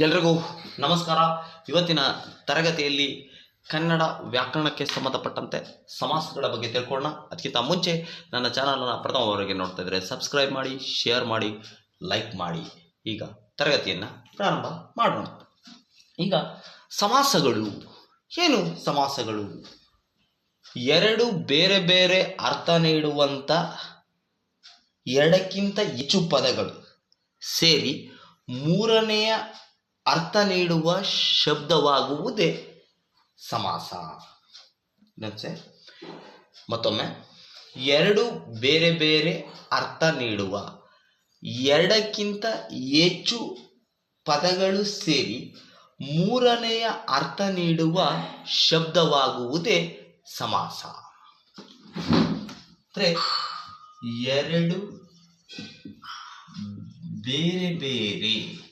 ಎಲ್ರಿಗೂ ನಮಸ್ಕಾರ. ಇವತ್ತಿನ ತರಗತಿಯಲ್ಲಿ ಕನ್ನಡ ವ್ಯಾಕರಣಕ್ಕೆ ಸಂಬಂಧಪಟ್ಟಂತೆ ಸಮಾಸಗಳ ಬಗ್ಗೆ ತಿಳ್ಕೊಳ್ಳೋಣ. ಅದಕ್ಕಿಂತ ಮುಂಚೆ ನನ್ನ ಚಾನಲನ್ನು ಪ್ರಥಮವರೆಗೆ ನೋಡ್ತಾ ಇದ್ರೆ ಸಬ್ಸ್ಕ್ರೈಬ್ ಮಾಡಿ ಶೇರ್ ಮಾಡಿ ಲೈಕ್ ಮಾಡಿ. ಈಗ ತರಗತಿಯನ್ನು ಪ್ರಾರಂಭ ಮಾಡೋಣ. ಈಗ ಸಮಾಸಗಳು. ಏನು ಸಮಾಸಗಳು? ಎರಡು ಬೇರೆ ಬೇರೆ ಅರ್ಥ ನೀಡುವಂಥ ಎರಡಕ್ಕಿಂತ ಹೆಚ್ಚು ಪದಗಳು ಸೇರಿ ಮೂರನೆಯ ಅರ್ಥ ನೀಡುವ ಶಬ್ದವಾಗುವುದೇ ಸಮಾಸ. ಮತ್ತೊಮ್ಮೆ. ಎರಡು ಬೇರೆ ಬೇರೆ ಅರ್ಥ ನೀಡುವ. ಎರಡಕ್ಕಿಂತ ಹೆಚ್ಚು ಪದಗಳು ಸೇರಿ ಮೂರನೆಯ ಅರ್ಥ ನೀಡುವ ಶಬ್ದವಾಗುವುದೇ ಸಮಾಸ. ಅಂದರೆ ಎರಡು ಬೇರೆ ಬೇರೆ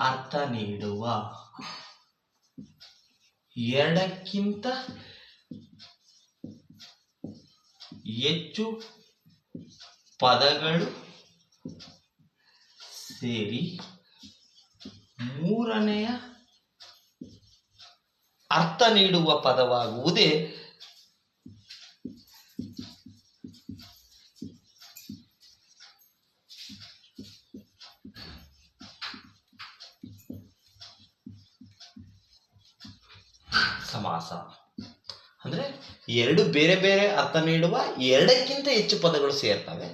ಅರ್ಥ ನೀಡುವ. ಎರಡಕ್ಕಿಂತ ಹೆಚ್ಚು ಪದಗಳು ಸೇರಿ ಮೂರನೆಯ ಅರ್ಥ ನೀಡುವ ಪದವಾಗುವುದೇ ಸಮಾಸ. ಅಂದ್ರೆ ಎರಡು ಬೇರೆ ಬೇರೆ ಅರ್ಥ ನೀಡುವ ಎರಡಕ್ಕಿಂತ ಹೆಚ್ಚು ಪದಗಳು ಸೇರ್ತವೆ.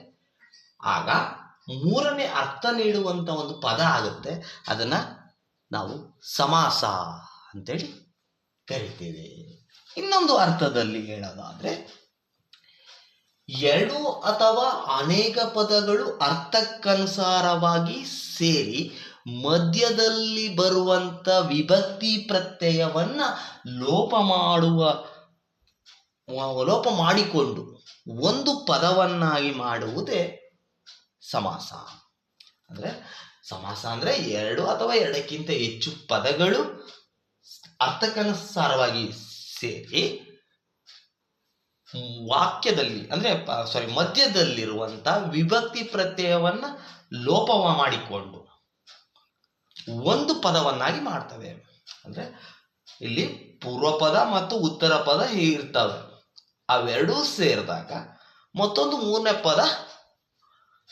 ಆಗ ಮೂರನೇ ಅರ್ಥ ನೀಡುವಂಥ ಒಂದು ಪದ ಆಗುತ್ತೆ. ಅದನ್ನ ನಾವು ಸಮಾಸ ಅಂತೇಳಿ ಕರಿತೇವೆ. ಇನ್ನೊಂದು ಅರ್ಥದಲ್ಲಿ ಹೇಳೋದಾದ್ರೆ ಎರಡು ಅಥವಾ ಅನೇಕ ಪದಗಳು ಅರ್ಥಕ್ಕನುಸಾರವಾಗಿ ಸೇರಿ ಮಧ್ಯದಲ್ಲಿ ಬರುವಂತ ವಿಭಕ್ತಿ ಪ್ರತ್ಯಯವನ್ನ ಲೋಪ ಮಾಡುವ, ಲೋಪ ಮಾಡಿಕೊಂಡು ಒಂದು ಪದವನ್ನಾಗಿ ಮಾಡುವುದೇ ಸಮಾಸ. ಅಂದ್ರೆ ಸಮಾಸ ಅಂದ್ರೆ ಎರಡು ಅಥವಾ ಎರಡಕ್ಕಿಂತ ಹೆಚ್ಚು ಪದಗಳು ಅರ್ಥಕ್ಕನುಸಾರವಾಗಿ ಸೇರಿ ವಾಕ್ಯದಲ್ಲಿ, ಅಂದ್ರೆ ಸಾರಿ ಮಧ್ಯದಲ್ಲಿರುವಂತ ವಿಭಕ್ತಿ ಪ್ರತ್ಯಯವನ್ನ ಲೋಪ ಮಾಡಿಕೊಂಡು ಒಂದು ಪದವನ್ನಾಗಿ ಮಾಡ್ತವೆ. ಅಂದ್ರೆ ಇಲ್ಲಿ ಪೂರ್ವ ಪದ ಮತ್ತು ಉತ್ತರ ಪದ ಇರ್ತವೆ. ಅವೆರಡೂ ಸೇರಿದಾಗ ಮತ್ತೊಂದು ಮೂರನೇ ಪದ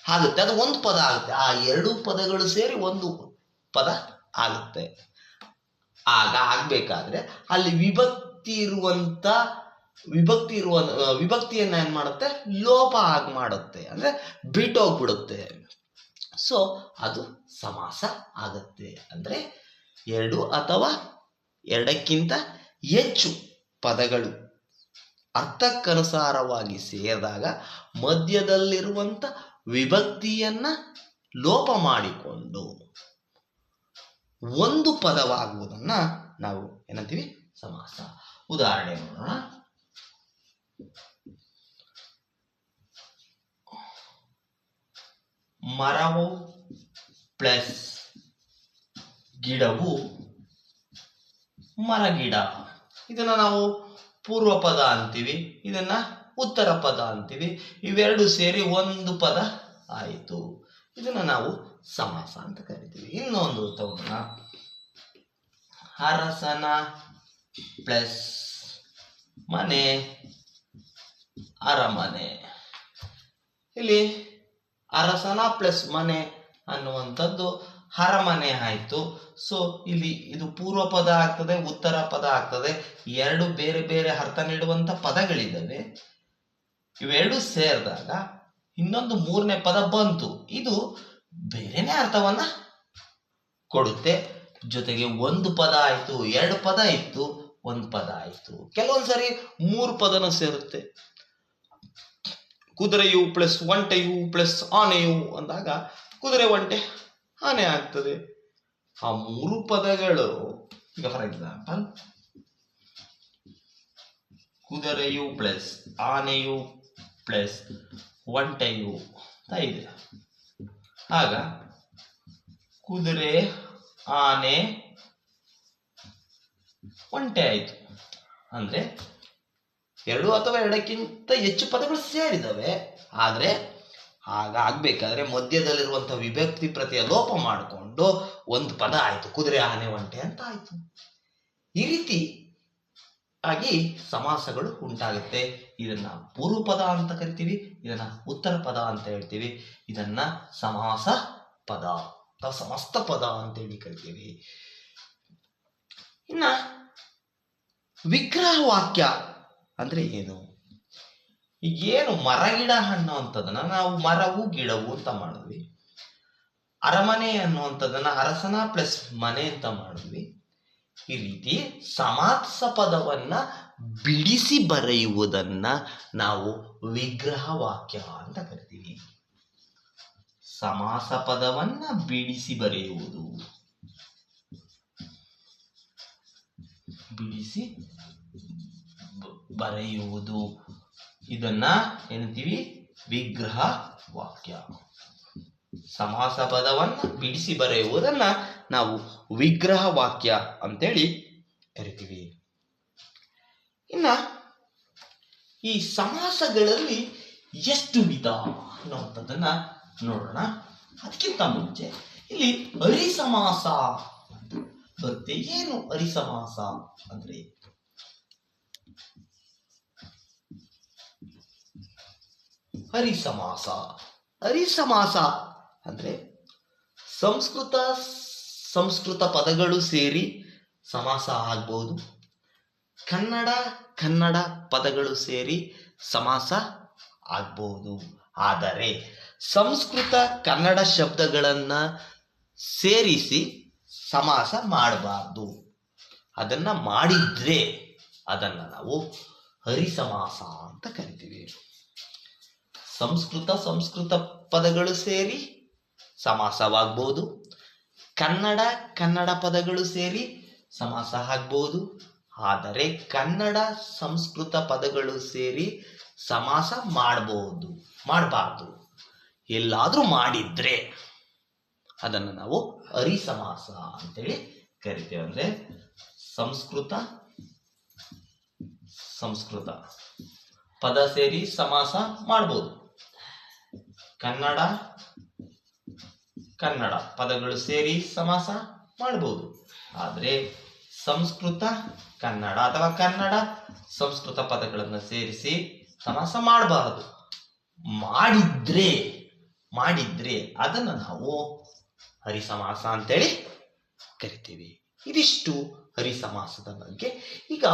ಆಗುತ್ತೆ. ಅದು ಒಂದು ಪದ ಆಗುತ್ತೆ. ಆ ಎರಡು ಪದಗಳು ಸೇರಿ ಒಂದು ಪದ ಆಗುತ್ತೆ. ಆಗ ಆಗ್ಬೇಕಾದ್ರೆ ಅಲ್ಲಿ ವಿಭಕ್ತಿ ಇರುವಂತ ವಿಭಕ್ತಿ ಇರುವ, ವಿಭಕ್ತಿಯನ್ನ ಏನ್ ಮಾಡುತ್ತೆ? ಲೋಪ ಆಗಿ ಮಾಡುತ್ತೆ. ಅಂದ್ರೆ ಬಿಟ್ಟೋಗ್ಬಿಡುತ್ತೆ. ಸೊ ಅದು ಸಮಾಸ ಆಗುತ್ತೆ ಅಂದರೆ ಎರಡು ಅಥವಾ ಎರಡಕ್ಕಿಂತ ಹೆಚ್ಚು ಪದಗಳು ಅರ್ಥಕ್ಕನುಸಾರವಾಗಿ ಸೇರಿದಾಗ ಮಧ್ಯದಲ್ಲಿರುವಂಥ ವಿಭಕ್ತಿಯನ್ನ ಲೋಪ ಮಾಡಿಕೊಂಡು ಒಂದು ಪದವಾಗುವುದನ್ನ ನಾವು ಏನಂತೀವಿ ಸಮಾಸ. ಉದಾಹರಣೆ ನೋಡೋಣ. ಮರವು ಪ್ಲಸ್ ಗಿಡವು ಮರಗಿಡ. ಇದನ್ನ ನಾವು ಪೂರ್ವ ಪದ ಅಂತೀವಿ, ಇದನ್ನ ಉತ್ತರ ಪದ ಅಂತೀವಿ. ಇವೆರಡು ಸೇರಿ ಒಂದು ಪದ ಆಯಿತು. ಇದನ್ನ ನಾವು ಸಮಾಸ ಅಂತ ಕರಿತೀವಿ. ಇನ್ನೊಂದು ತಗೋಣ ಅರಸನ ಪ್ಲಸ್ ಮನೆ, ಅರಮನೆ. ಇಲ್ಲಿ ಅರಸನ ಪ್ಲಸ್ ಮನೆ ಅನ್ನುವಂಥದ್ದು ಹರಮನೆ ಆಯಿತು. ಸೊ ಇಲ್ಲಿ ಇದು ಪೂರ್ವ ಪದ ಆಗ್ತದೆ, ಉತ್ತರ ಪದ ಆಗ್ತದೆ. ಎರಡು ಬೇರೆ ಬೇರೆ ಅರ್ಥ ನೀಡುವಂಥ ಪದಗಳಿದ್ದಾವೆ. ಇವೆರಡು ಸೇರಿದಾಗ ಇನ್ನೊಂದು ಮೂರನೇ ಪದ ಬಂತು. ಇದು ಬೇರೆನೇ ಅರ್ಥವನ್ನ ಕೊಡುತ್ತೆ. ಜೊತೆಗೆ ಒಂದು ಪದ ಆಯ್ತು, ಎರಡು ಪದ ಇತ್ತು, ಒಂದು ಪದ ಆಯ್ತು. ಕೆಲವೊಂದ್ಸರಿ ಮೂರು ಪದನ ಸೇರುತ್ತೆ. ಕುದುರೆಯು ಪ್ಲಸ್ ಒಂಟೆಯು ಪ್ಲಸ್ ಆನೆಯು ಅಂದಾಗ ಕುದುರೆ, ಒಂಟೆ, ಆನೆ ಆಗ್ತದೆ. ಆ ಮೂರು ಪದಗಳು ಈಗ ಫಾರ್ ಎಕ್ಸಾಂಪಲ್ ಕುದುರೆಯು ಪ್ಲಸ್ ಆನೆಯು ಪ್ಲಸ್ ಒಂಟೆಯು ಅಂತ ಇದೆ. ಆಗ ಕುದುರೆ, ಆನೆ, ಒಂಟೆ ಆಯಿತು. ಅಂದ್ರೆ ಎರಡು ಅಥವಾ ಎರಡಕ್ಕಿಂತ ಹೆಚ್ಚು ಪದಗಳು ಸೇರಿದವೆ. ಆದರೆ ಹಾಗಾಗಬೇಕಾದ್ರೆ ಮಧ್ಯದಲ್ಲಿರುವಂಥ ವಿಭಕ್ತಿ ಪ್ರತಿಯ ಲೋಪ ಮಾಡಿಕೊಂಡು ಒಂದು ಪದ ಆಯಿತು, ಕುದುರೆ ಆನೆ ಒಂಟೆ ಅಂತ ಆಯಿತು. ಈ ರೀತಿ ಆಗಿ ಸಮಾಸಗಳು ಉಂಟಾಗುತ್ತೆ. ಇದನ್ನ ಪೂರ್ವ ಪದ ಅಂತ ಕರಿತೀವಿ, ಇದನ್ನ ಉತ್ತರ ಪದ ಅಂತ ಹೇಳ್ತೀವಿ, ಇದನ್ನ ಸಮಾಸ ಪದ ಅಥವಾ ಸಮಸ್ತ ಪದ ಅಂತೇಳಿ ಕರಿತೀವಿ. ಇನ್ನ ವಿಗ್ರಹ ವಾಕ್ಯ ಅಂದ್ರೆ ಏನು? ಈಗ ಏನು ಮರ, ಗಿಡ ಅಂತದನ್ನ ನಾವು ಮರವು, ಗಿಡವು ಅಂತ ಮಾಡಿದ್ವಿ. ಅರಮನೆ ಅನ್ನುವಂಥದ್ದನ್ನ ಅರಸನ ಪ್ಲಸ್ ಮನೆ ಅಂತ ಮಾಡಿದ್ವಿ. ಈ ರೀತಿ ಸಮಾಸ ಪದವನ್ನ ಬಿಡಿಸಿ ಬರೆಯುವುದನ್ನ ನಾವು ವಿಗ್ರಹ ವಾಕ್ಯ ಅಂತ ಕರಿತೀವಿ. ಸಮಾಸ ಪದವನ್ನ ಬಿಡಿಸಿ ಬರೆಯುವುದು. ಬಿಡಿಸಿ ಬರೆಯುವುದು. ಇದನ್ನ ಏನಂತೀವಿ ವಿಗ್ರಹ ವಾಕ್ಯ. ಸಮಾಸ ಪದವನ್ನ ಬಿಡಿಸಿ ಬರೆಯುವುದನ್ನ ನಾವು ವಿಗ್ರಹ ವಾಕ್ಯ ಅಂತೇಳಿ ಕರಿತೀವಿ. ಇನ್ನ ಈ ಸಮಾಸಗಳಲ್ಲಿ ಎಷ್ಟು ವಿಧ ಅನ್ನುವಂಥದ್ದನ್ನ ನೋಡೋಣ. ಅದಕ್ಕಿಂತ ಮುಂಚೆ ಇಲ್ಲಿ ಅರಿಸಮಾಸ ಬರುತ್ತೆ. ಏನು ಅರಿಸಮಾಸ ಅಂದ್ರೆ? ಹರಿಸಮಾಸ. ಹರಿಸಮಾಸ ಅಂದ್ರೆ ಸಂಸ್ಕೃತ ಸಂಸ್ಕೃತ ಪದಗಳು ಸೇರಿ ಸಮಾಸ ಆಗ್ಬೋದು. ಕನ್ನಡ ಕನ್ನಡ ಪದಗಳು ಸೇರಿ ಸಮಾಸ ಆಗ್ಬೋದು. ಆದರೆ ಸಂಸ್ಕೃತ, ಕನ್ನಡ ಶಬ್ದಗಳನ್ನು ಸೇರಿಸಿ ಸಮಾಸ ಮಾಡಬಾರ್ದು. ಅದನ್ನ ಮಾಡಿದ್ರೆ ಅದನ್ನ ನಾವು ಹರಿಸಮಾಸ ಅಂತ ಕರಿತೀವಿ. ಸಂಸ್ಕೃತ ಸಂಸ್ಕೃತ ಪದಗಳು ಸೇರಿ ಸಮಾಸವಾಗ್ಬೋದು. ಕನ್ನಡ ಕನ್ನಡ ಪದಗಳು ಸೇರಿ ಸಮಾಸ ಆಗ್ಬೋದು. ಆದರೆ ಕನ್ನಡ, ಸಂಸ್ಕೃತ ಪದಗಳು ಸೇರಿ ಸಮಾಸ ಮಾಡಬಹುದು ಮಾಡಬಾರ್ದು. ಎಲ್ಲಾದರೂ ಮಾಡಿದ್ರೆ ಅದನ್ನು ನಾವು ಅರಿಸಮಾಸ ಅಂತೇಳಿ ಕರಿತೇವೆ ಅಂದ್ರೆ ಸಂಸ್ಕೃತ ಸಂಸ್ಕೃತ ಪದ ಸೇರಿ ಸಮಾಸ ಮಾಡ್ಬೋದು. ಕನ್ನಡ ಕನ್ನಡ ಪದಗಳು ಸೇರಿ ಸಮಾಸ ಮಾಡಬಹುದು ಆದರೆ ಸಂಸ್ಕೃತ, ಕನ್ನಡ ಅಥವಾ ಕನ್ನಡ ಸಂಸ್ಕೃತ ಪದಗಳನ್ನು ಸೇರಿಸಿ ಸಮಾಸ ಮಾಡಬಾರದು. ಮಾಡಿದ್ರೆ ಮಾಡಿದ್ರೆ ಅದನ್ನು ನಾವು ಹರಿಸಮಾಸ ಅಂತೇಳಿ ಕರಿತೀವಿ. ಇದಿಷ್ಟು ಹರಿಸಮಾಸದ ಬಗ್ಗೆ. ಈಗ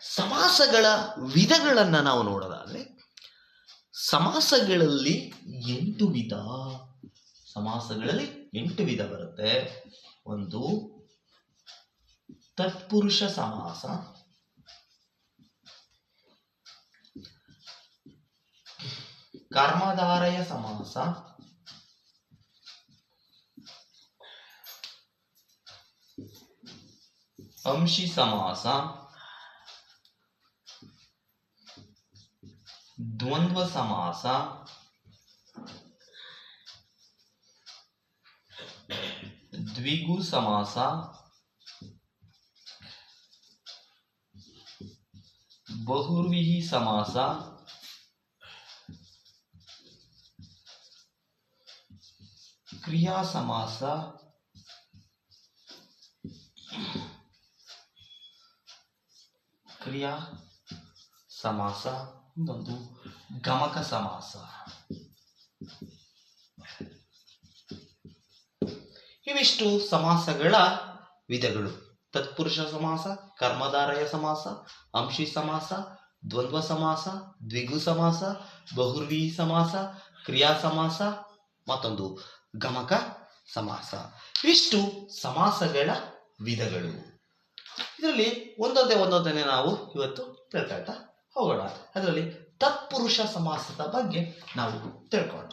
ಸಮಾಸಗಳ ವಿಧಗಳನ್ನು ನಾವು ನೋಡೋದಾದ್ರೆ ಸಮಾಸಗಳಲ್ಲಿ ಎಂಟು ವಿಧ. ಸಮಾಸಗಳಲ್ಲಿ ಎಂಟು ವಿಧ ಬರುತ್ತೆ. ಒಂದು ತತ್ಪುರುಷ ಸಮಾಸ. ಕರ್ಮಧಾರಯ ಸಮಾಸ. ಅಂಶಿ ಸಮಾಸ. ದ್ವಂದ್ವ ಸಮಾಸ ದ್ವಿಗು ಸಮಾಸ ಬಹುರ್ವಿಹಿ ಸಮಾಸ ಕ್ರಿಯಾ ಸಮಾಸ ಕ್ರಿಯಾ ಸಮಾಸ ಇನ್ನೊಂದು ಗಮಕ ಸಮಾಸ. ಇವಿಷ್ಟು ಸಮಾಸಗಳ ವಿಧಗಳು. ತತ್ಪುರುಷ ಸಮಾಸ, ಕರ್ಮಧಾರಯ ಸಮಾಸ, ಅಂಶಿ ಸಮಾಸ, ದ್ವಂದ್ವ ಸಮಾಸ, ದ್ವಿಗು ಸಮಾಸ, ಬಹುರ್ವಿ ಸಮಾಸ, ಕ್ರಿಯಾ ಸಮಾಸ, ಮತ್ತೊಂದು ಗಮಕ ಸಮಾಸ. ಇಷ್ಟು ಸಮಾಸಗಳ ವಿಧಗಳು. ಇದರಲ್ಲಿ ಒಂದೊಂದೇ ಒಂದೊಂದನ್ನೇ ನಾವು ಇವತ್ತು ತಿಳ್ಕೊಳ್ತಾ ಹೋಗೋಣ. ಅದರಲ್ಲಿ ತತ್ಪುರುಷ ಸಮಾಸದ ಬಗ್ಗೆ ನಾವು ತಿಳ್ಕೊಳ್ಳೋಣ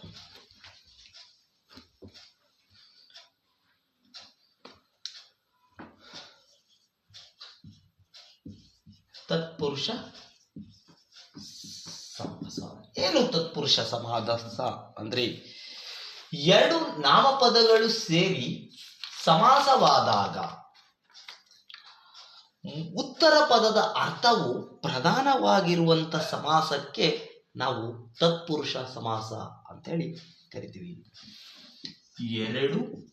ತತ್ಪುರುಷ ಸಮಾಸ. ಏನು ತತ್ಪುರುಷ ಸಮಾಸ ಅಂದ್ರೆ? ಎರಡು ನಾಮಪದಗಳು ಸೇರಿ ಸಮಾಸವಾದಾಗ ಉತ್ತರ ಪದದ ಅರ್ಥವು ಪ್ರಧಾನವಾಗಿರುವಂತ ಸಮಾಸಕ್ಕೆ ನಾವು ತತ್ಪುರುಷ ಸಮಾಸ ಅಂತೇಳಿ ಕರಿತೀವಿ. ಎರಡು.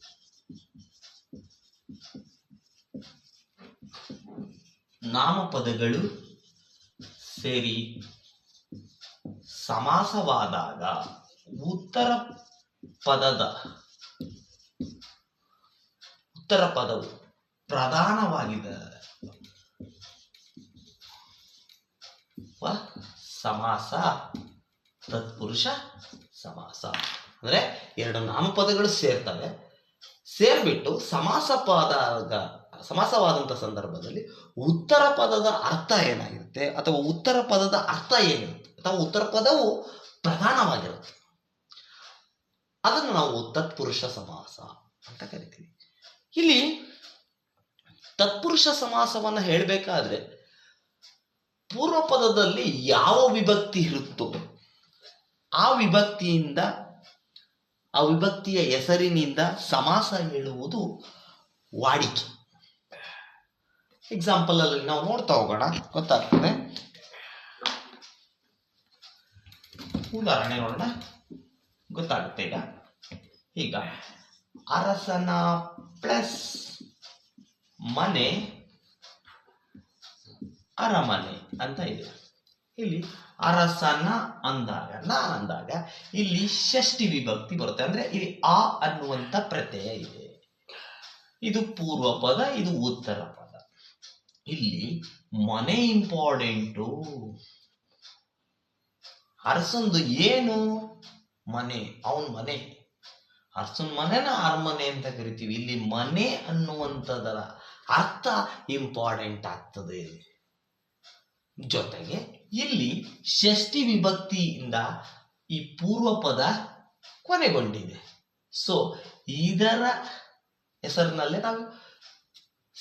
ನಾಮಪದಗಳು ಸೇರಿ ಸಮಾಸವಾದಾಗ ಉತ್ತರ ಪದದ ಉತ್ತರ ಪದವು ಪ್ರಧಾನವಾಗಿದೆ ಸಮಾಸ ತತ್ಪುರುಷ ಸಮಾಸ. ಅಂದ್ರೆ ಎರಡು ನಾಮಪದಗಳು ಸೇರ್ತವೆ. ಸೇರ್ಬಿಟ್ಟು ಸಮಾಸ ಪದ ಸಮಾಸವಾದಂಥ ಸಂದರ್ಭದಲ್ಲಿ ಉತ್ತರ ಪದದ ಅರ್ಥ ಏನಾಗಿರುತ್ತೆ ಅಥವಾ ಉತ್ತರ ಪದದ ಅರ್ಥ ಏನಿರುತ್ತೆ ಅಥವಾ ಉತ್ತರ ಪದವು ಪ್ರಧಾನವಾಗಿರುತ್ತೆ. ಅದನ್ನು ನಾವು ತತ್ಪುರುಷ ಸಮಾಸ ಅಂತ ಕರಿತೀವಿ. ಇಲ್ಲಿ ತತ್ಪುರುಷ ಸಮಾಸವನ್ನು ಹೇಳಬೇಕಾದ್ರೆ ಪೂರ್ವ ಪದದಲ್ಲಿ ಯಾವ ವಿಭಕ್ತಿ ಇರುತ್ತೋ ಆ ವಿಭಕ್ತಿಯಿಂದ, ಆ ವಿಭಕ್ತಿಯ ಹೆಸರಿನಿಂದ ಸಮಾಸ ಹೇಳುವುದು ವಾಡಿಕೆ. ಎಕ್ಸಾಂಪಲ್ ಅಲ್ಲಿ ನಾವು ನೋಡ್ತಾ ಹೋಗೋಣ. ಗೊತ್ತಾಗ್ತದೆ? ಉದಾಹರಣೆ ನೋಡೋಣ. ಗೊತ್ತಾಗುತ್ತೆ ಈಗ. ಈಗ ಅರಸನ ಪ್ಲಸ್ ಮನೆ ಅರಮನೆ ಅಂತ ಇದೆ. ಇಲ್ಲಿ ಅರಸನ ಅಂದಾಗ, ನ ಅಂದಾಗ ಇಲ್ಲಿ ಷಷ್ಠಿ ವಿಭಕ್ತಿ ಬರುತ್ತೆ. ಅಂದ್ರೆ ಇಲ್ಲಿ ಆ ಅನ್ನುವಂತ ಪ್ರತ್ಯಯ ಇದೆ. ಇದು ಪೂರ್ವ ಪದ, ಇದು ಉತ್ತರ ಪದ. ಇಲ್ಲಿ ಮನೆ ಇಂಪಾರ್ಟೆಂಟು. ಅರಸಂದು ಏನು? ಮನೆ, ಅವನ್ ಮನೆ. ಅರಸನ ಮನೆನ ಅರಮನೆ ಅಂತ ಕರಿತೀವಿ. ಇಲ್ಲಿ ಮನೆ ಅನ್ನುವಂಥದ್ದರ ಅರ್ಥ ಇಂಪಾರ್ಟೆಂಟ್ ಆಗ್ತದೆ. ಜೊತೆಗೆ ಇಲ್ಲಿ ಷಷ್ಠಿ ವಿಭಕ್ತಿಯಿಂದ ಈ ಪೂರ್ವ ಪದ ಕೊನೆಗೊಂಡಿದೆ. ಸೊ ಇದರ ಹೆಸರಿನಲ್ಲೇ ನಾವು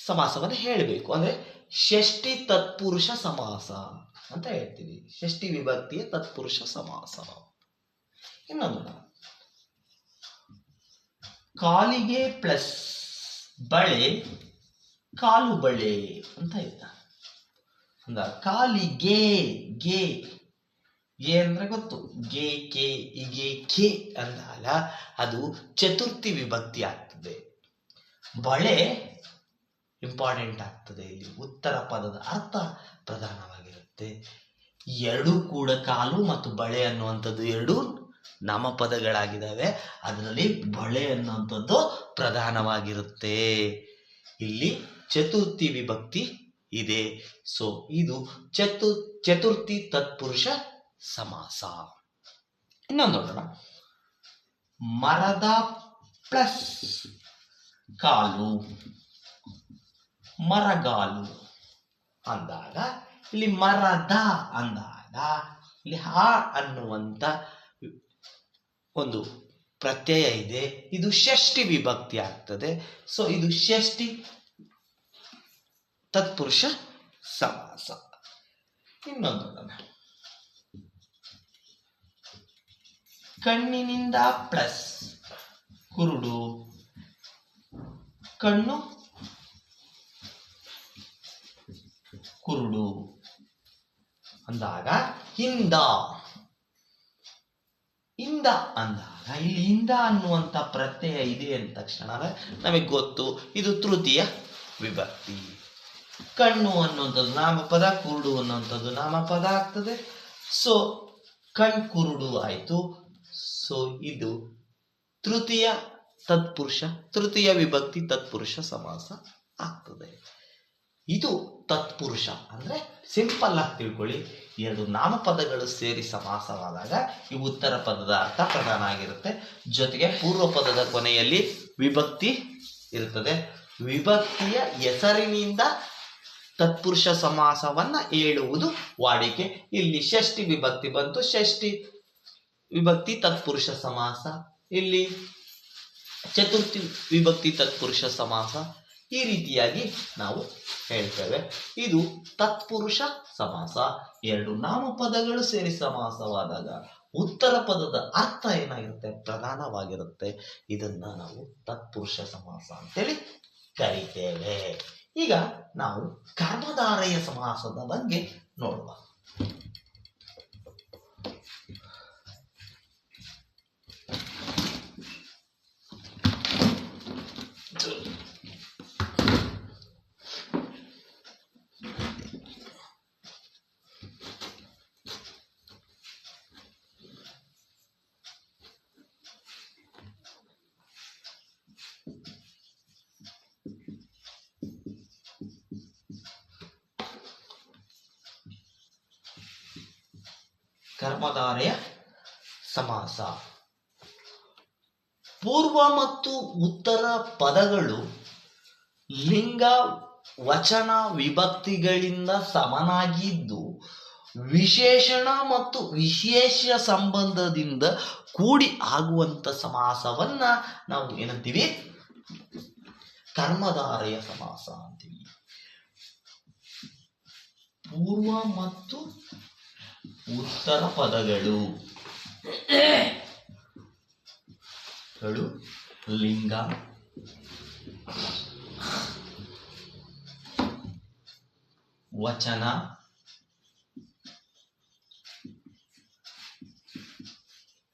ಸಮಾಸವನ್ನು ಹೇಳಬೇಕು. ಅಂದ್ರೆ ಷಷ್ಠಿ ತತ್ಪುರುಷ ಸಮಾಸ ಅಂತ ಹೇಳ್ತೀವಿ. ಷಷ್ಠಿ ವಿಭಕ್ತಿಯ ತತ್ಪುರುಷ ಸಮಾಸ. ಇನ್ನೊಂದು ಕಾಲಿಗೆ ಪ್ಲಸ್ ಬಳೆ, ಕಾಲು ಬಳೆ ಅಂತ ಇದ್ದ ಅಂದ ಕಾಲಿಗೆ ಗೆ ಗೆ. ಅಂದ್ರೆ ಗೊತ್ತು. ಗೆ, ಕೆ ಇಗೆ ಕೆ ಅಂದಾಗ ಅದು ಚತುರ್ಥಿ ವಿಭಕ್ತಿ ಆಗ್ತದೆ. ಬಳೆ ಇಂಪಾರ್ಟೆಂಟ್ ಆಗ್ತದೆ ಇಲ್ಲಿ. ಉತ್ತರ ಪದದ ಅರ್ಥ ಪ್ರಧಾನವಾಗಿರುತ್ತೆ. ಎರಡು ಕೂಡ ಕಾಲು ಮತ್ತು ಬಳೆ ಅನ್ನುವಂಥದ್ದು ಎರಡೂ ನಾಮಪದಗಳಾಗಿದ್ದಾವೆ. ಅದರಲ್ಲಿ ಬಳೆ ಅನ್ನುವಂಥದ್ದು ಪ್ರಧಾನವಾಗಿರುತ್ತೆ. ಇಲ್ಲಿ ಚತುರ್ಥಿ ವಿಭಕ್ತಿ ಇದೆ. ಸೊ ಇದು ಚತು, ಚತುರ್ಥಿ ತತ್ಪುರುಷ ಸಮಾಸ. ಇನ್ನೊಂದು ನೋಡೋಣ. ಮರದ ಪ್ಲಸ್ ಕಾಲು, ಮರಗಾಲು ಅಂದಾಗ, ಇಲ್ಲಿ ಮರದ ಅಂದಾಗ, ಇಲ್ಲಿ ಹಾ ಅನ್ನುವಂಥ ಒಂದು ಪ್ರತ್ಯಯ ಇದೆ. ಇದು ಷಷ್ಠಿ ವಿಭಕ್ತಿ ಆಗ್ತದೆ ಸೊ ಇದು ಷಷ್ಠಿ ತತ್ಪುರುಷ ಸಮಾಸ. ಇನ್ನೊಂದು ಕಣ್ಣಿನಿಂದ ಪ್ಲಸ್, ಕುರುಡು. ಕಣ್ಣು, ಕುರುಡು. ಅಂದಾಗ ಹಿಂದ ಇಂದ ಅಂದಾಗ, ಇಲ್ಲಿ ಇಂದ ಅನ್ನುವಂಥ ಪ್ರತ್ಯಯ ಇದೆ ಅಂದ ತಕ್ಷಣ ನಮಗೆ ಗೊತ್ತು. ಇದು ತೃತೀಯ ವಿಭಕ್ತಿ. ಕಣ್ಣು ಅನ್ನುವಂಥದ್ದು ನಾಮಪದ ಕುರುಡು ಅನ್ನುವಂಥದ್ದು ನಾಮಪದ ಆಗ್ತದೆ. ಸೊ ಕಣ್ ಕುರುಡು ಆಯಿತು. ಸೊ ಇದು ತೃತೀಯ ತತ್ಪುರುಷ, ತೃತೀಯ ವಿಭಕ್ತಿ ತತ್ಪುರುಷ ಸಮಾಸ ಆಗ್ತದೆ. ಇದು ತತ್ಪುರುಷ. ಅಂದ್ರೆ ಸಿಂಪಲ್ ಆಗಿ ತಿಳ್ಕೊಳ್ಳಿ. ಎರಡು ನಾಮಪದಗಳು ಸೇರಿ ಸಮಾಸವಾದಾಗ ಈ ಉತ್ತರ ಪದದ ಅರ್ಥ ಪ್ರಧಾನ ಆಗಿರುತ್ತೆ. ಜೊತೆಗೆ ಪೂರ್ವ ಪದದ ಕೊನೆಯಲ್ಲಿ ವಿಭಕ್ತಿ ಇರುತ್ತದೆ ವಿಭಕ್ತಿಯ ಹೆಸರಿನಿಂದ ತತ್ಪುರುಷ ಸಮಾಸವನ್ನ ಹೇಳುವುದು ವಾಡಿಕೆ. ಇಲ್ಲಿ ಷಷ್ಠಿ ವಿಭಕ್ತಿ ಬಂತು. ಷಷ್ಠಿ ವಿಭಕ್ತಿ ತತ್ಪುರುಷ ಸಮಾಸ. ಇಲ್ಲಿ ಚತುರ್ಥಿ ವಿಭಕ್ತಿ ತತ್ಪುರುಷ ಸಮಾಸ. ಈ ರೀತಿಯಾಗಿ ನಾವು ಹೇಳ್ತೇವೆ. ಇದು ತತ್ಪುರುಷ ಸಮಾಸ. ಎರಡು ನಾಮಪದಗಳು ಸೇರಿ ಸಮಾಸವಾದಾಗ ಉತ್ತರ ಪದದ ಅರ್ಥ ಏನಾಗಿರುತ್ತೆ? ಪ್ರಧಾನವಾಗಿರುತ್ತೆ. ಇದನ್ನ ನಾವು ತತ್ಪುರುಷ ಸಮಾಸ ಅಂತೇಳಿ ಕರಿತೇವೆ. ಈಗ ನಾವು ಕರ್ಮಧಾರೆಯ ಸಮಾಸದ ಬಗ್ಗೆ ನೋಡುವ. ಸಮಾಸ. ಪೂರ್ವ ಮತ್ತು ಉತ್ತರ ಪದಗಳು ಲಿಂಗ, ವಚನ, ವಿಭಕ್ತಿಗಳಿಂದ ಸಮನಾಗಿದ್ದು, ವಿಶೇಷಣ ಮತ್ತು ವಿಶೇಷ ಸಂಬಂಧದಿಂದ ಕೂಡಿ ಆಗುವಂತ ಸಮಾಸವನ್ನ ನಾವು ಏನಂತೀವಿ? ಕರ್ಮಧಾರೆಯ ಸಮಾಸ ಅಂತೀವಿ. ಪೂರ್ವ ಮತ್ತು ಉತ್ತರ ಪದಗಳು. ಗಳು ಲಿಂಗ. ವಚನ.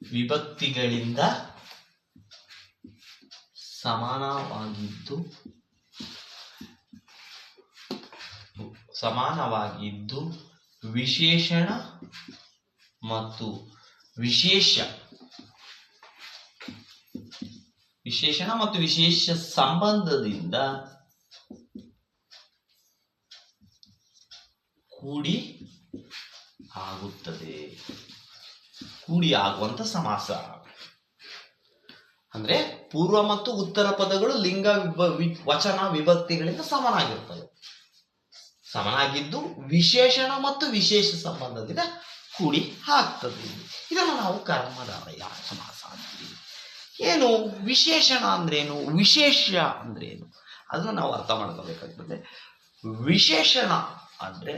ವಿಭಕ್ತಿಗಳಿಂದ ಸಮಾನವಾಗಿದ್ದು ಸಮಾನವಾಗಿದ್ದು ವಿಶೇಷಣ ಮತ್ತು ವಿಶೇಷ. ವಿಶೇಷಣ ಮತ್ತು ವಿಶೇಷ ಸಂಬಂಧದಿಂದ ಕೂಡಿ ಆಗುತ್ತದೆ. ಕೂಡಿ ಆಗುವಂತ ಸಮಾಸ. ಅಂದ್ರೆ ಪೂರ್ವ ಮತ್ತು ಉತ್ತರ ಪದಗಳು ಲಿಂಗ ವಚನ ವಿಭಕ್ತಿಗಳಿಂದ ಸಮನಾಗಿರ್ತವೆ. ಸಮನಾಗಿದ್ದು ವಿಶೇಷಣ ಮತ್ತು ವಿಶೇಷ ಸಂಬಂಧದಿಂದ ಕೂಡಿ ಆಗ್ತದೆ ಇದನ್ನು ನಾವು ಕರ್ಮಧಾರಯ ಸಮಾಸ ಅಂತೀವಿ ಏನು ವಿಶೇಷಣ ಅಂದ್ರೇನು ವಿಶೇಷ ಅಂದ್ರೇನು ಅದನ್ನು ನಾವು ಅರ್ಥ ಮಾಡ್ಕೋಬೇಕಾಗ್ತದೆ ವಿಶೇಷಣ ಅಂದರೆ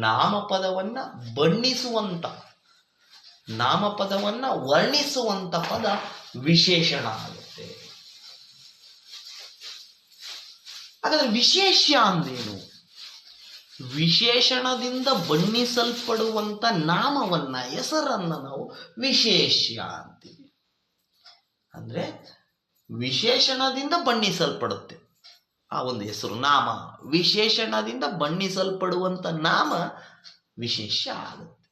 ನಾಮಪದವನ್ನ ಬಣ್ಣಿಸುವಂತ ನಾಮಪದವನ್ನ ವರ್ಣಿಸುವಂತ ಪದ ವಿಶೇಷಣ ಆಗುತ್ತೆ ಹಾಗಾದ್ರೆ ವಿಶೇಷ ಅಂದ್ರೇನು ವಿಶೇಷಣದಿಂದ ಬಣ್ಣಿಸಲ್ಪಡುವಂತ ನಾಮವನ್ನ, ಹೆಸರನ್ನ ನಾವು ವಿಶೇಷ ಅಂತೀವಿ. ಅಂದ್ರೆ ವಿಶೇಷಣದಿಂದ ಬಣ್ಣಿಸಲ್ಪಡುತ್ತೆ. ಆ ಒಂದು ಹೆಸರು ನಾಮ, ವಿಶೇಷಣದಿಂದ ಬಣ್ಣಿಸಲ್ಪಡುವಂತ ನಾಮ ವಿಶೇಷ ಆಗುತ್ತೆ.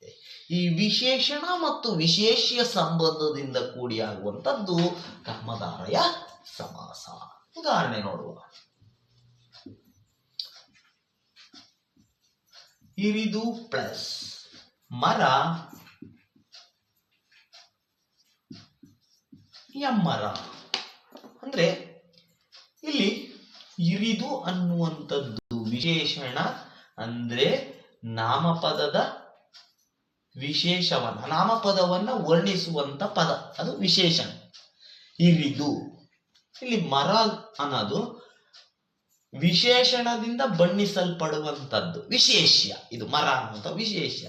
ಈ ವಿಶೇಷಣ ಮತ್ತು ವಿಶೇಷ ಸಂಬಂಧದಿಂದ ಕೂಡಿ ಆಗುವಂಥದ್ದು ಕರ್ಮಧಾರಯ ಸಮಾಸ. ಉದಾಹರಣೆ ನೋಡುವ. ಇರಿದು ಪ್ಲಸ್. ಮರ. ಎಮ್ಮರ. ಅಂದ್ರೆ ಇಲ್ಲಿ ಇರಿದು ಅನ್ನುವಂಥದ್ದು ವಿಶೇಷಣ ಅಂದ್ರೆ ನಾಮಪದದ ವಿಶೇಷವನ್ನ, ನಾಮಪದವನ್ನ ವರ್ಣಿಸುವಂತ ಪದ. ಅದು ವಿಶೇಷಣ ಇರಿದು ಇಲ್ಲಿ ಮರ ಅನ್ನೋದು ವಿಶೇಷಣದಿಂದ ಬಣ್ಣಿಸಲ್ಪಡುವಂಥದ್ದು. ವಿಶೇಷ್ಯ. ಇದು ಮರ ಅನ್ನುವಂಥ ವಿಶೇಷ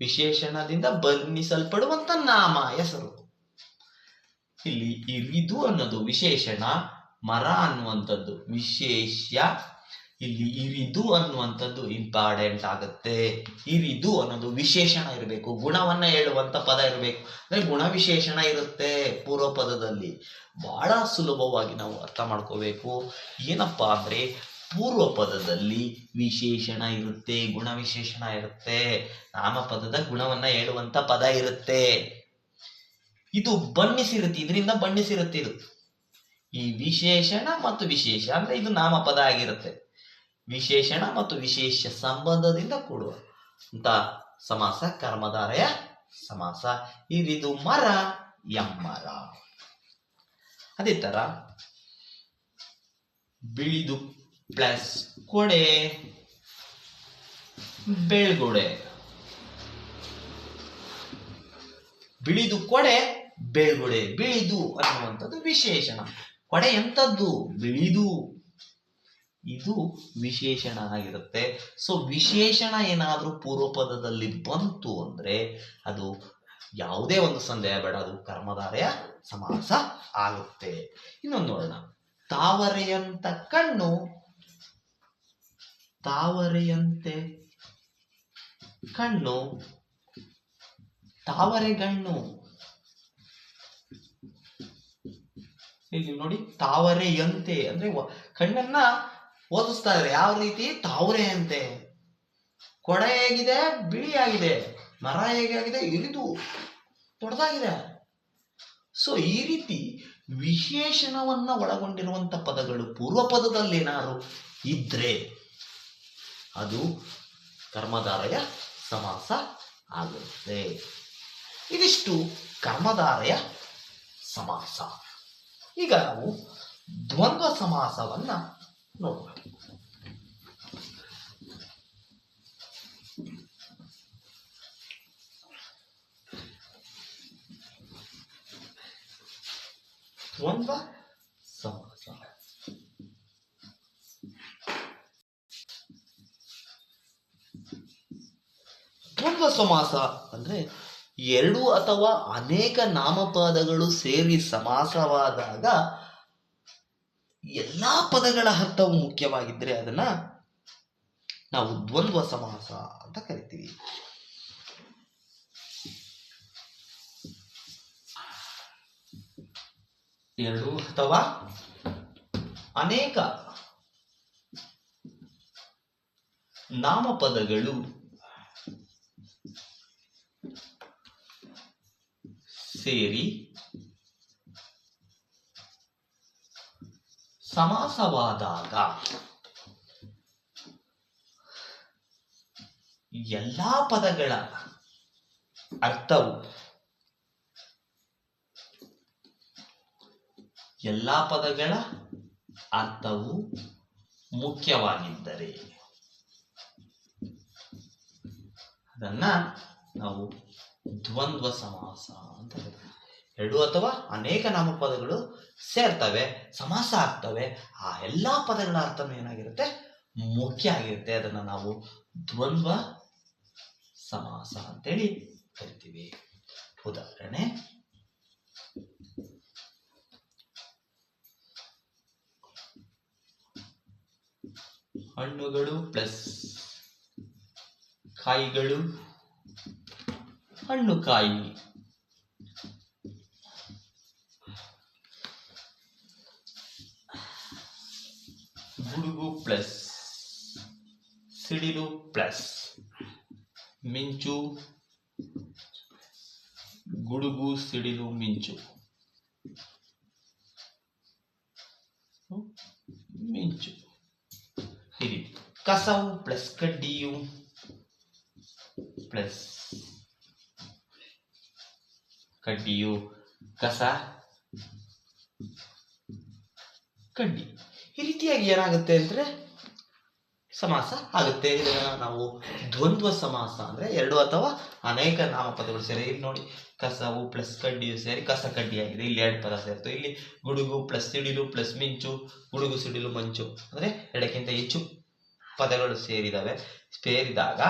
ವಿಶೇಷಣದಿಂದ ಬಣ್ಣಿಸಲ್ಪಡುವಂತ ನಾಮ, ಹೆಸರು. ಇಲ್ಲಿ ಇರಿದು ಅನ್ನೋದು ವಿಶೇಷಣ, ಮರ ಅನ್ನುವಂಥದ್ದು. ವಿಶೇಷ ಇಲ್ಲಿ ಇರಿದು ಅನ್ನುವಂಥದ್ದು ಇಂಪಾರ್ಟೆಂಟ್ ಆಗುತ್ತೆ. ಇರಿದು ಅನ್ನೋದು ವಿಶೇಷಣ ಇರಬೇಕು. ಗುಣವನ್ನ ಹೇಳುವಂತ ಪದ ಇರಬೇಕು. ಅಂದ್ರೆ ಗುಣ ವಿಶೇಷಣ ಇರುತ್ತೆ ಪೂರ್ವ ಪದದಲ್ಲಿ. ಬಹಳ ಸುಲಭವಾಗಿ ನಾವು ಅರ್ಥ ಮಾಡ್ಕೋಬೇಕು. ಏನಪ್ಪಾ ಅಂದ್ರೆ ಪೂರ್ವ ಪದದಲ್ಲಿ ವಿಶೇಷಣ ಇರುತ್ತೆ, ಗುಣ ವಿಶೇಷಣ ಇರುತ್ತೆ. ನಾಮಪದದ ಗುಣವನ್ನ ಹೇಳುವಂತ ಪದ ಇರುತ್ತೆ. ಇದು ಬಣ್ಣಿಸಿರುತ್ತೆ. ಇದರಿಂದ ಬಣ್ಣಿಸಿರುತ್ತೆ ಇದು. ಈ ವಿಶೇಷಣ ಮತ್ತು ವಿಶೇಷ ಅಂದ್ರೆ ಇದು ನಾಮಪದ ಆಗಿರುತ್ತೆ. ವಿಶೇಷಣ ಮತ್ತು ವಿಶೇಷ ಸಂಬಂಧದಿಂದ ಕೂಡುವ ಅಂತ ಸಮಾಸ, ಕರ್ಮಧಾರಯ ಸಮಾಸ. ಇರಿದು ಮರ, ಎಮ್ಮರ. ಅದೇ ತರ ಬಿಳಿದು ಪ್ಲಸ್ ಕೊಡೆ, ಬೆಳ್ಗೊಡೆ. ಬಿಳಿದು ಕೊಡೆ, ಬೆಳ್ಗೊಡೆ. ಬಿಳಿದು ಅನ್ನುವಂಥದ್ದು ವಿಶೇಷಣ. ಕೊಡೆ ಎಂಥದ್ದು? ಬಿಳಿದು. ಇದು ವಿಶೇಷಣ ಆಗಿರುತ್ತೆ. ಸೊ ವಿಶೇಷಣ ಏನಾದರೂ ಪೂರ್ವಪದದಲ್ಲಿ ಬಂತು ಅಂದ್ರೆ ಅದು ಯಾವುದೇ ಒಂದು ಸಂದೇಹ ಬೇಡ, ಅದು ಕರ್ಮಧಾರೆಯ ಸಮಾಸ ಆಗುತ್ತೆ. ಇನ್ನೊಂದು ನೋಡೋಣ. ತಾವರೆಯಂತ ಕಣ್ಣು, ತಾವರೆಯಂತೆ ಕಣ್ಣು ತಾವರೆಗಣ್ಣು ಇಲ್ಲಿ ನೋಡಿ, ತಾವರೆಯಂತೆ ಅಂದ್ರೆ ಕಣ್ಣನ್ನ ಓದಿಸ್ತಾ ಇದ್ದಾರೆ. ಯಾವ ರೀತಿ? ತಾವರೆಯಂತೆ. ಕೊಡ ಹೇಗಿದೆ? ಬಿಳಿಯಾಗಿದೆ ಮರ ಹೇಗಾಗಿದೆ ಇರಿದು ದೊಡ್ಡದಾಗಿದೆ. ಸೊ ಈ ರೀತಿ ವಿಶೇಷಣವನ್ನ ಒಳಗೊಂಡಿರುವಂತ ಪದಗಳು ಪೂರ್ವ ಪದದಲ್ಲಿ ಏನಾದ್ರು ಇದ್ರೆ ಅದು ಕರ್ಮಧಾರಯ ಸಮಾಸ ಆಗುತ್ತೆ. ಇದಿಷ್ಟು ಕರ್ಮಧಾರಯ ಸಮಾಸ. ಈಗ ನಾವು ದ್ವಂದ್ವ ಸಮಾಸವನ್ನ ನೋಡೋಣ One ದ್ವಂದ್ವ ಸಮಾಸ ಅಂದ್ರೆ ಎರಡು ಅಥವಾ ಅನೇಕ ನಾಮಪದಗಳು ಸೇರಿ ಸಮಾಸವಾದಾಗ ಎಲ್ಲಾ ಪದಗಳ ಅರ್ಥವು ಮುಖ್ಯವಾಗಿದ್ರೆ ಅದನ್ನ ನಾವು ದ್ವಂದ್ವ ಸಮಾಸ ಅಂತ ಕರಿತೀವಿ. ಎರಡು ಅಥವಾ ಅನೇಕ ನಾಮಪದಗಳು ಸೇರಿ ಸಮಾಸವಾದಾಗ ಎಲ್ಲಾ ಪದಗಳ ಅರ್ಥವು ಎಲ್ಲಾ ಪದಗಳ ಅರ್ಥವು ಮುಖ್ಯವಾಗಿದ್ದರೆ ಅದನ್ನ ನಾವು ದ್ವಂದ್ವ ಸಮಾಸ ಅಂತ ಕರಿತೀವಿ ಎರಡು ಅಥವಾ ಅನೇಕ ನಾಮಪದಗಳು ಸೇರ್ತವೆ, ಸಮಾಸ ಆಗ್ತವೆ. ಆ ಎಲ್ಲ ಪದಗಳ ಅರ್ಥನೂ ಏನಾಗಿರುತ್ತೆ? ಮುಖ್ಯ ಆಗಿರುತ್ತೆ. ಅದನ್ನ ನಾವು ದ್ವಂದ್ವ, ಸಮಾಸ ಅಂತೇಳಿ ಕರಿತೀವಿ. ಉದಾಹರಣೆ, ಹಣ್ಣುಗಳು ಪ್ಲಸ್ ಕಾಯಿಗಳು, ಹಣ್ಣು ಕಾಯಿ. ಸಿಡಿಲು ಪ್ಲಸ್ ಮಿಂಚು ಗುಡುಗು ಸಿಡಿಲು ಮಿಂಚು? ಮಿಂಚು ಇಲ್ಲಿ ಕಸವು ಪ್ಲಸ್ ಕಡ್ಡಿಯು ಪ್ಲಸ್ ಕಡ್ಡಿಯು ಕಸ ಕಡ್ಡಿ ಈ ರೀತಿಯಾಗಿ ಏನಾಗುತ್ತೆ ಅಂದ್ರೆ ಸಮಾಸ ಆಗುತ್ತೆ. ಇದನ್ನ ನಾವು ದ್ವಂದ್ವ ಸಮಾಸ ಅಂದ್ರೆ ಎರಡು ಅಥವಾ ಅನೇಕ ನಾಮಪದಗಳು ಸೇರಿ, ಇಲ್ಲಿ ನೋಡಿ ಕಸವು ಪ್ಲಸ್ ಕಡ್ಡಿಯು ಸೇರಿ ಕಸ ಕಡ್ಡಿ ಆಗಿದೆ ಇಲ್ಲಿ ಎರಡು ಪದ ಸೇರ್ತು. ಇಲ್ಲಿ ಗುಡುಗು ಪ್ಲಸ್ ಸಿಡಿಲು ಪ್ಲಸ್ ಮಿಂಚು, ಗುಡುಗು, ಸಿಡಿಲು, ಮಂಚು ಅಂದ್ರೆ ಎರಡಕ್ಕಿಂತ ಹೆಚ್ಚು ಪದಗಳು ಸೇರಿದಾವೆ. ಸೇರಿದಾಗ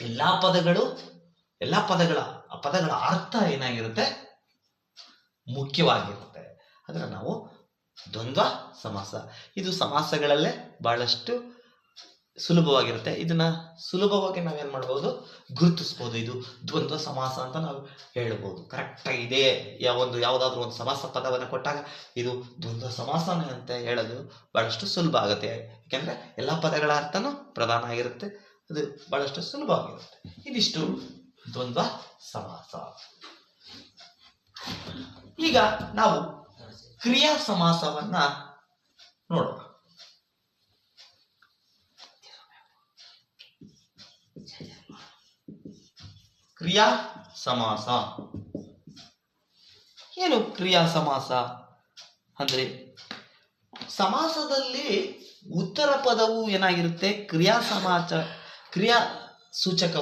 ಎಲ್ಲಾ ಪದಗಳು, ಎಲ್ಲಾ ಪದಗಳ ಪದಗಳ ಅರ್ಥ ಏನಾಗಿರುತ್ತೆ? ಮುಖ್ಯವಾಗಿರುತ್ತೆ. ಅದನ್ನ ನಾವು ದ್ವಂದ್ವ ಸಮಾಸ. ಇದು ಸಮಾಸಗಳಲ್ಲೇ ಬಹಳಷ್ಟು ಸುಲಭವಾಗಿರುತ್ತೆ. ಇದನ್ನ ಸುಲಭವಾಗಿ ನಾವೇನ್ ಮಾಡ್ಬೋದು? ಗುರುತಿಸ್ಬೋದು. ಇದು ದ್ವಂದ್ವ ಸಮಾಸ ಅಂತ ನಾವು ಹೇಳ್ಬೋದು. ಕರೆಕ್ಟಾಗಿ ಇದೇ. ಯಾವ ಒಂದು ಯಾವುದಾದ್ರೂ ಒಂದು ಸಮಾಸ ಪದವನ್ನು ಕೊಟ್ಟಾಗ ಇದು ದ್ವಂದ್ವ ಸಮಾಸನೇ ಅಂತ ಹೇಳೋದು ಬಹಳಷ್ಟು ಸುಲಭ ಆಗುತ್ತೆ. ಯಾಕೆಂದ್ರೆ ಎಲ್ಲ ಪದಗಳ ಅರ್ಥನು ಪ್ರಧಾನ ಆಗಿರುತ್ತೆ. ಅದು ಬಹಳಷ್ಟು ಸುಲಭವಾಗಿರುತ್ತೆ ಇದಿಷ್ಟು ದ್ವಂದ್ವ ಸಮಾಸ. ಈಗ ನಾವು ಕ್ರಿಯಾ ಸಮಾಸವನ್ನ ನೋಡೋಣ. ಕ್ರಿಯಾ ಸಮಾಸ. ಏನು ಕ್ರಿಯಾ ಸಮಾಸ? ಅಂದ್ರೆ ಸಮಾಸದಲ್ಲಿ ಉತ್ತರ ಪದವು ಏನಾಗಿರುತ್ತೆ? ಕ್ರಿಯಾ ಸಮಾಚ, ಕ್ರಿಯಾ ಸೂಚಕ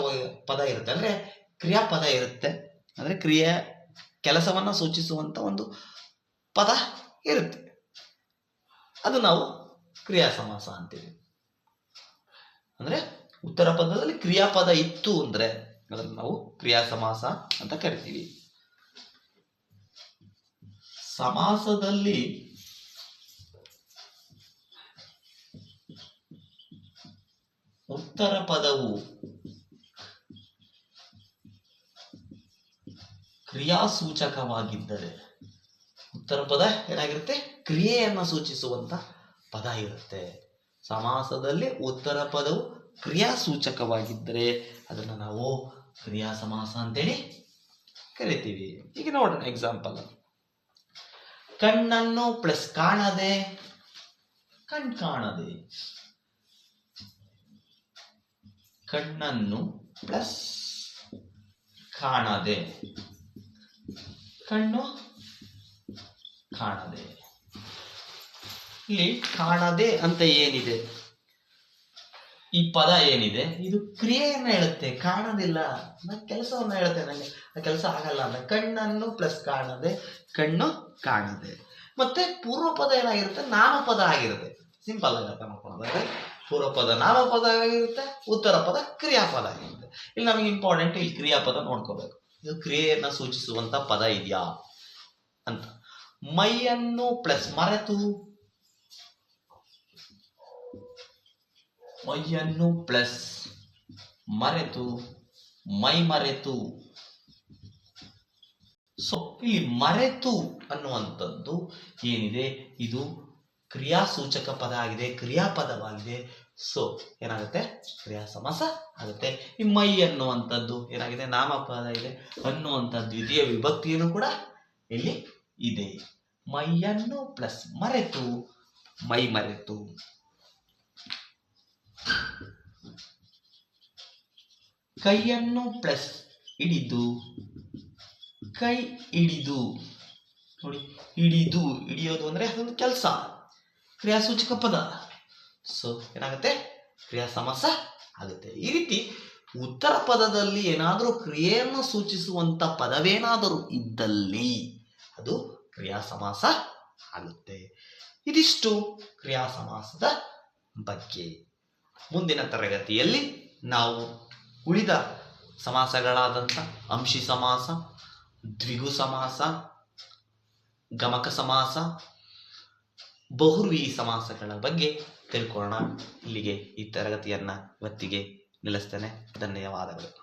ಪದ ಇರುತ್ತೆ. ಅಂದ್ರೆ ಕ್ರಿಯಾಪದ ಇರುತ್ತೆ. ಅಂದ್ರೆ ಕ್ರಿಯೆ, ಕೆಲಸವನ್ನ ಸೂಚಿಸುವಂತ ಒಂದು ಪದ ಇರುತ್ತೆ. ಅದು ನಾವು ಕ್ರಿಯಾ ಸಮಾಸ ಅಂತೀವಿ. ಅಂದ್ರೆ ಉತ್ತರ ಪದದಲ್ಲಿ ಕ್ರಿಯಾಪದ ಇತ್ತು ಅಂದ್ರೆ ಅದನ್ನು ನಾವು ಕ್ರಿಯಾ ಸಮಾಸ ಅಂತ ಕರಿತೀವಿ. ಸಮಾಸದಲ್ಲಿ ಉತ್ತರ ಪದವು ಕ್ರಿಯಾಸೂಚಕವಾಗಿದ್ದರೆ ಉತ್ತರ ಪದ ಏನಾಗಿರುತ್ತೆ? ಕ್ರಿಯೆಯನ್ನು ಸೂಚಿಸುವಂತ ಪದ ಇರುತ್ತೆ. ಸಮಾಸದಲ್ಲಿ ಉತ್ತರ ಪದವು ಕ್ರಿಯಾಸೂಚಕವಾಗಿದ್ದರೆ ಅದನ್ನು ನಾವು ಕ್ರಿಯಾ ಸಮಾಸ ಅಂತೇಳಿ ಕರಿತೀವಿ ಈಗ ನೋಡೋಣ ಎಕ್ಸಾಂಪಲ್ ಕಣ್ಣನ್ನು ಪ್ಲಸ್ ಕಾಣದೆ ಕಣ್ ಕಾಣದೆ ಕಣ್ಣನ್ನು ಪ್ಲಸ್ ಕಾಣದೆ ಕಣ್ಣು ಕಾಣದೆ ಇಲ್ಲಿ ಕಾಣದೆ ಅಂತ ಏನಿದೆ ಈ ಪದ ಏನಿದೆ? ಇದು ಕ್ರಿಯೆಯನ್ನ ಹೇಳುತ್ತೆ, ಕಾಣೋದಿಲ್ಲ. ನಾನು ಕೆಲಸವನ್ನ ಹೇಳುತ್ತೆ ನನಗೆ ಆ ಕೆಲಸ ಆಗಲ್ಲ ಅಂತ ಕಣ್ಣನ್ನು ಪ್ಲಸ್ ಕಾಣದೆ, ಕಣ್ಣು ಕಾಣದೆ. ಮತ್ತೆ ಪೂರ್ವ ಪದ ಏನಾಗಿರುತ್ತೆ? ನಾಮಪದ ಆಗಿರುತ್ತೆ. ಸಿಂಪಲ್ ಆಗಿ ಅರ್ಥ ಮಾಡ್ಕೊಳ್ಳೋದಾದ್ರೆ ಪೂರ್ವ ಪದ ನಾಮಪದ ಆಗಿರುತ್ತೆ ಉತ್ತರ ಪದ ಕ್ರಿಯಾಪದ ಆಗಿರುತ್ತೆ. ಇಲ್ಲಿ ನಮಗೆ ಇಂಪಾರ್ಟೆಂಟ್ ಇಲ್ಲಿ ಕ್ರಿಯಾಪದ ನೋಡ್ಕೋಬೇಕು. ಇದು ಕ್ರಿಯೆಯನ್ನ ಸೂಚಿಸುವಂತ ಪದ ಇದೆಯಾ? ಅಂತ. ಮೈಯನ್ನು ಪ್ಲಸ್ ಮರೆತು ಮೈಯನ್ನು ಪ್ಲಸ್ ಮರೆತು, ಮೈ ಮರೆತು. ಸೊ ಇಲ್ಲಿ ಮರೆತು ಅನ್ನುವಂಥದ್ದು ಏನಿದೆ? ಇದು ಕ್ರಿಯಾಸೂಚಕ ಪದ ಆಗಿದೆ, ಕ್ರಿಯಾಪದವಾಗಿದೆ. ಸೊ ಏನಾಗುತ್ತೆ? ಕ್ರಿಯಾ ಸಮಾಸ ಆಗುತ್ತೆ. ಈ ಮೈ ಅನ್ನುವಂಥದ್ದು ಏನಾಗಿದೆ? ನಾಮಪದ ಇದೆ. ಅನ್ನುವಂಥ ದ್ವಿತೀಯ ವಿಭಕ್ತಿಯನ್ನು ಕೂಡ ಇಲ್ಲಿ ಇದೆ. ಮೈಯನ್ನು ಪ್ಲಸ್ ಮರೆತು, ಮೈ ಮರೆತು. ಕೈಯನ್ನು ಪ್ಲಸ್ ಹಿಡಿದು, ಕೈ ಹಿಡಿದು, ನೋಡಿ, ಹಿಡಿದು, ಹಿಡಿಯೋದು ಅಂದ್ರೆ ಅದೊಂದು ಕೆಲಸ. ಕ್ರಿಯಾಸೂಚಕ ಪದ. ಸೊ ಏನಾಗುತ್ತೆ? ಕ್ರಿಯಾ ಸಮಾಸ ಆಗುತ್ತೆ. ಈ ರೀತಿ ಉತ್ತರ ಪದದಲ್ಲಿ ಏನಾದರೂ ಕ್ರಿಯೆಯನ್ನು ಸೂಚಿಸುವಂತ ಪದವೇನಾದರೂ ಇದ್ದಲ್ಲಿ ಅದು ಕ್ರಿಯಾ ಸಮಾಸ ಆಗುತ್ತೆ. ಇದಿಷ್ಟು ಕ್ರಿಯಾ ಸಮಾಸದ ಬಗ್ಗೆ. ಮುಂದಿನ ತರಗತಿಯಲ್ಲಿ ನಾವು ಉಳಿದ ಸಮಾಸಗಳಾದಂಥ ಅಂಶಿ ಸಮಾಸ, ದ್ವಿಗು ಸಮಾಸ, ಗಮಕ ಸಮಾಸ, ಬಹುರ್ವಿ ಸಮಾಸಗಳ ಬಗ್ಗೆ ತಿಳ್ಕೊಳ್ಳೋಣ. ಇಲ್ಲಿಗೆ ಈ ತರಗತಿಯನ್ನ ಇವತ್ತಿಗೆ ನಿಲ್ಲಿಸ್ತೇನೆ. ಧನ್ಯವಾದಗಳು.